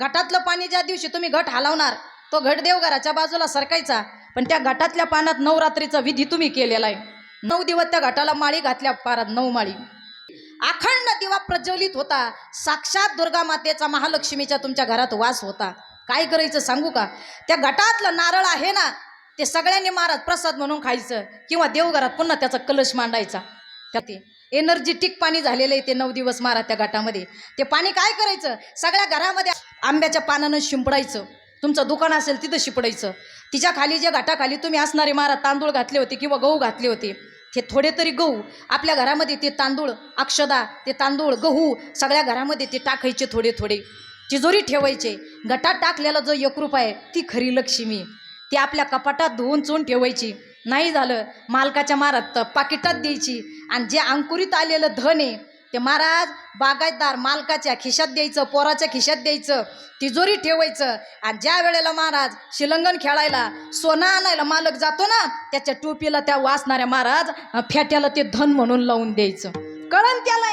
घटातलं पाणी ज्या दिवशी तुम्ही घट हलवणार तो घट देवघराच्या बाजूला सरकायचा. पण त्या घटातल्या पाण्यात नवरात्रीचा विधी तुम्ही केलेला आहे. नऊ दिवस त्या घटाला माळी घातल्या पारात नऊ माळी. अखंड दिवा प्रज्वलित होता. साक्षात दुर्गा मातेचा महालक्ष्मीच्या तुमच्या घरात वास होता. काय करायचं सांगू का? त्या घटातलं नारळ आहे ना ते सगळ्यांनी महाराज प्रसाद म्हणून खायचं. किंवा देवघरात पुन्हा त्याचा कलश मांडायचा. त्या ते एनर्जेटिक पाणी झालेलं आहे ते नऊ दिवस मारा त्या घाटामध्ये. ते पाणी काय करायचं? सगळ्या घरामध्ये आंब्याच्या पानानं शिंपडायचं. तुमचं दुकान असेल तिथं शिपडायचं. तिच्या खाली ज्या घाटाखाली तुम्ही असणारे मारा तांदूळ घातले होते किंवा गहू घातले होते ते थोडे तरी गहू. आपल्या घरामध्ये ते तांदूळ अक्षदा ते तांदूळ गहू सगळ्या घरामध्ये ते टाकायचे थोडे थोडे. तिजोरी ठेवायचे. गटात टाकलेला जो एक आहे ती खरी लक्ष्मी. ती आपल्या कपाटात धुवून चून ठेवायची. नाही झालं मालकाच्या मारात पाकिटात द्यायची. आणि जे अंकुरित आलेलं धन आहे ते महाराज बागायतदार मालकाच्या खिशात द्यायचं पोराच्या खिशात द्यायचं तिजोरी ठेवायचं. आणि ज्या वेळेला महाराज शिलंगण खेळायला सोनं आणायला मालक जातो ना त्याच्या टोपीला त्या वाचणाऱ्या महाराज फेट्याला ते धन म्हणून लावून द्यायचं. कळण त्याला